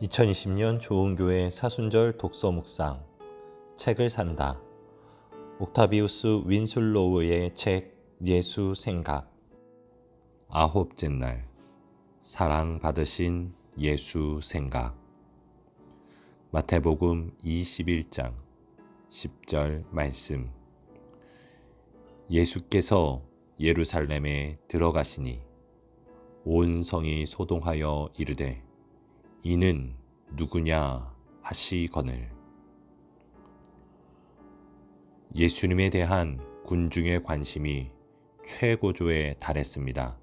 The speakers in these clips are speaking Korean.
2020년 좋은교회 사순절 독서 묵상. 책을 산다. 옥타비우스 윈슬로우의 책 예수 생각. 아홉째 날 사랑 받으신 예수 생각. 마태복음 21장 10절 말씀. 예수께서 예루살렘에 들어가시니 온 성이 소동하여 이르되 이는 누구냐 하시거늘 예수님에 대한 군중의 관심이 최고조에 달했습니다.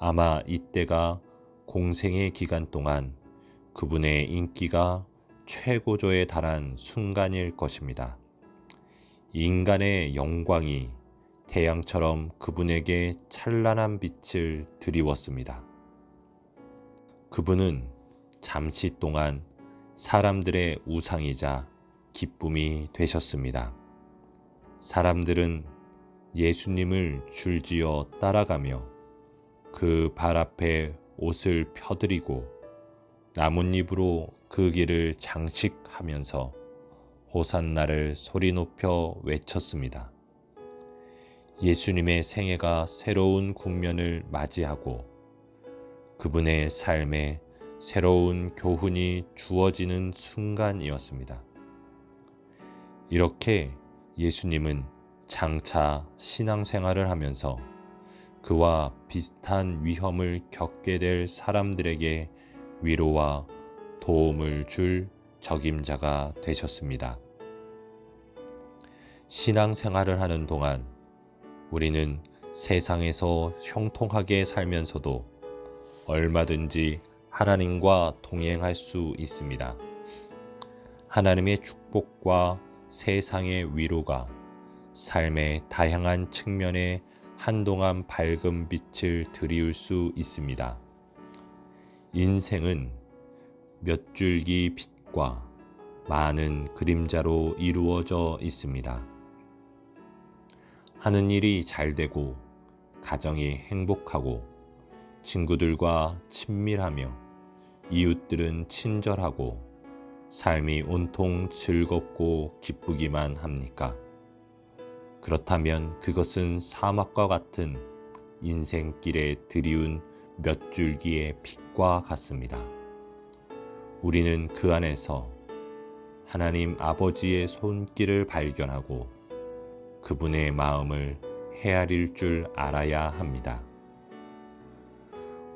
아마 이때가 공생의 기간 동안 그분의 인기가 최고조에 달한 순간일 것입니다. 인간의 영광이 태양처럼 그분에게 찬란한 빛을 드리웠습니다. 그분은 잠시 동안 사람들의 우상이자 기쁨이 되셨습니다. 사람들은 예수님을 줄지어 따라가며 그 발 앞에 옷을 펴드리고 나뭇잎으로 그 길을 장식하면서 호산나를 소리 높여 외쳤습니다. 예수님의 생애가 새로운 국면을 맞이하고 그분의 삶에 새로운 교훈이 주어지는 순간이었습니다. 이렇게 예수님은 장차 신앙생활을 하면서 그와 비슷한 위험을 겪게 될 사람들에게 위로와 도움을 줄 적임자가 되셨습니다. 신앙생활을 하는 동안 우리는 세상에서 형통하게 살면서도 얼마든지 하나님과 동행할 수 있습니다. 하나님의 축복과 세상의 위로가 삶의 다양한 측면에 한동안 밝은 빛을 드리울 수 있습니다. 인생은 몇 줄기 빛과 많은 그림자로 이루어져 있습니다. 하는 일이 잘 되고 가정이 행복하고 친구들과 친밀하며 이웃들은 친절하고 삶이 온통 즐겁고 기쁘기만 합니까? 그렇다면 그것은 사막과 같은 인생길에 드리운 몇 줄기의 빛과 같습니다. 우리는 그 안에서 하나님 아버지의 손길을 발견하고 그분의 마음을 헤아릴 줄 알아야 합니다.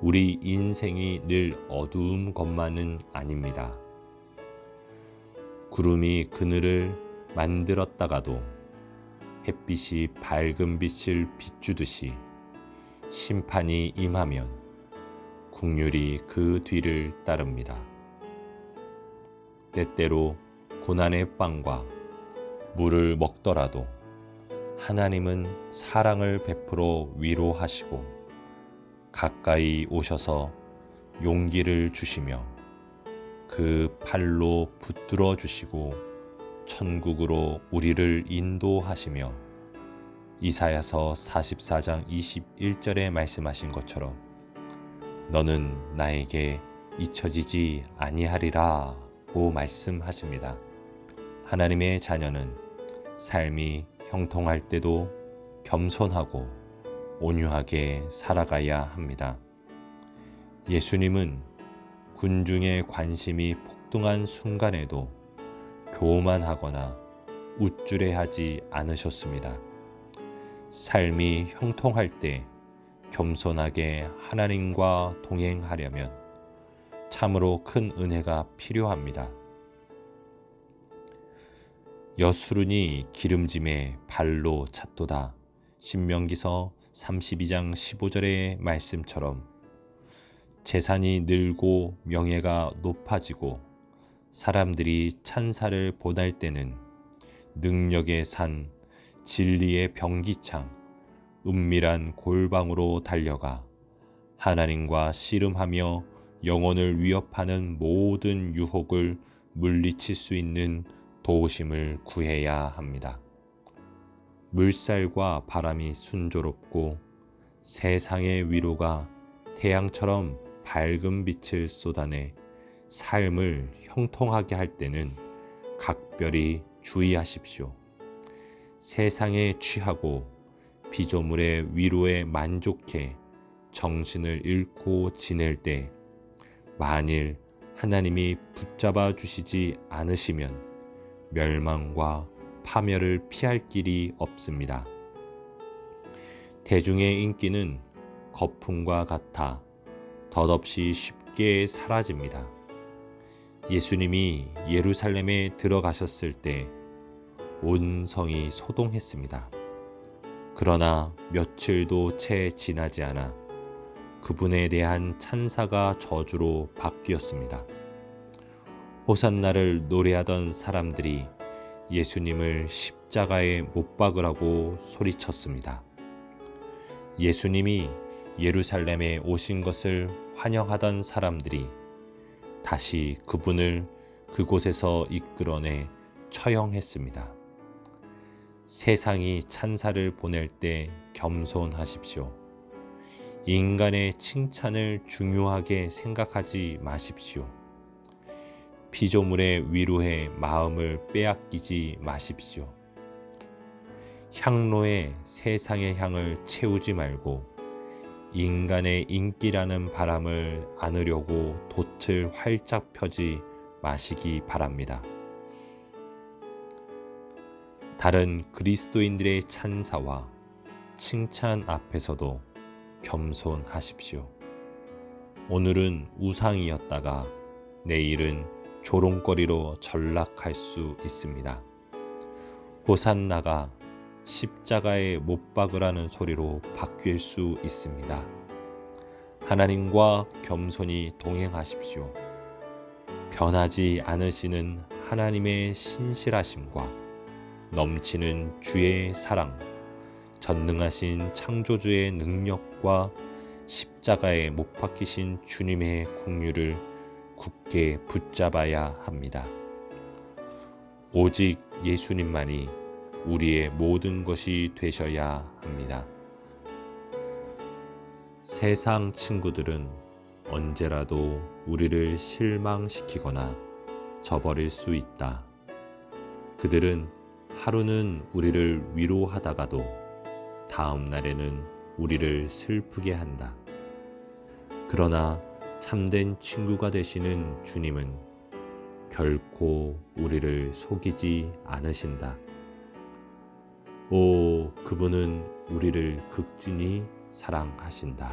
우리 인생이 늘 어두운 것만은 아닙니다. 구름이 그늘을 만들었다가도 햇빛이 밝은 빛을 비추듯이 심판이 임하면 국률이 그 뒤를 따릅니다. 때때로 고난의 빵과 물을 먹더라도 하나님은 사랑을 베풀어 위로하시고 가까이 오셔서 용기를 주시며 그 팔로 붙들어 주시고 천국으로 우리를 인도하시며 이사야서 44장 21절에 말씀하신 것처럼 너는 나에게 잊혀지지 아니하리라고 말씀하십니다. 하나님의 자녀는 삶이 형통할 때도 겸손하고 온유하게 살아가야 합니다. 예수님은 군중의 관심이 폭등한 순간에도 교만하거나 우쭐해하지 않으셨습니다. 삶이 형통할 때 겸손하게 하나님과 동행하려면 참으로 큰 은혜가 필요합니다. 여수run이 기름짐에 발로 찼도다. 신명기서 32장 15절의 말씀처럼 재산이 늘고 명예가 높아지고 사람들이 찬사를 보낼 때는 능력의 산, 진리의 병기창, 은밀한 골방으로 달려가 하나님과 씨름하며 영혼을 위협하는 모든 유혹을 물리칠 수 있는 도우심을 구해야 합니다. 물살과 바람이 순조롭고 세상의 위로가 태양처럼 밝은 빛을 쏟아내 삶을 형통하게 할 때는 각별히 주의하십시오. 세상에 취하고 피조물의 위로에 만족해 정신을 잃고 지낼 때 만일 하나님이 붙잡아 주시지 않으시면 멸망과 파멸을 피할 길이 없습니다. 대중의 인기는 거품과 같아 덧없이 쉽게 사라집니다. 예수님이 예루살렘에 들어가셨을 때 온 성이 소동했습니다. 그러나 며칠도 채 지나지 않아 그분에 대한 찬사가 저주로 바뀌었습니다. 호산나를 노래하던 사람들이 예수님을 십자가에 못 박으라고 소리쳤습니다. 예수님이 예루살렘에 오신 것을 환영하던 사람들이 다시 그분을 그곳에서 이끌어내 처형했습니다. 세상이 찬사를 보낼 때 겸손하십시오. 인간의 칭찬을 중요하게 생각하지 마십시오. 피조물의 위로에 마음을 빼앗기지 마십시오. 향로에 세상의 향을 채우지 말고 인간의 인기라는 바람을 안으려고 돛을 활짝 펴지 마시기 바랍니다. 다른 그리스도인들의 찬사와 칭찬 앞에서도 겸손하십시오. 오늘은 우상이었다가 내일은 조롱거리로 전락할 수 있습니다. 호산나가 십자가에 못 박으라는 소리로 바뀔 수 있습니다. 하나님과 겸손히 동행하십시오. 변하지 않으시는 하나님의 신실하심과 넘치는 주의 사랑, 전능하신 창조주의 능력과 십자가에 못 박히신 주님의 국류를 굳게 붙잡아야 합니다. 오직 예수님만이 우리의 모든 것이 되셔야 합니다. 세상 친구들은 언제라도 우리를 실망시키거나 저버릴 수 있다. 그들은 하루는 우리를 위로하다가도 다음 날에는 우리를 슬프게 한다. 그러나 참된 친구가 되시는 주님은 결코 우리를 속이지 않으신다. 오, 그분은 우리를 극진히 사랑하신다.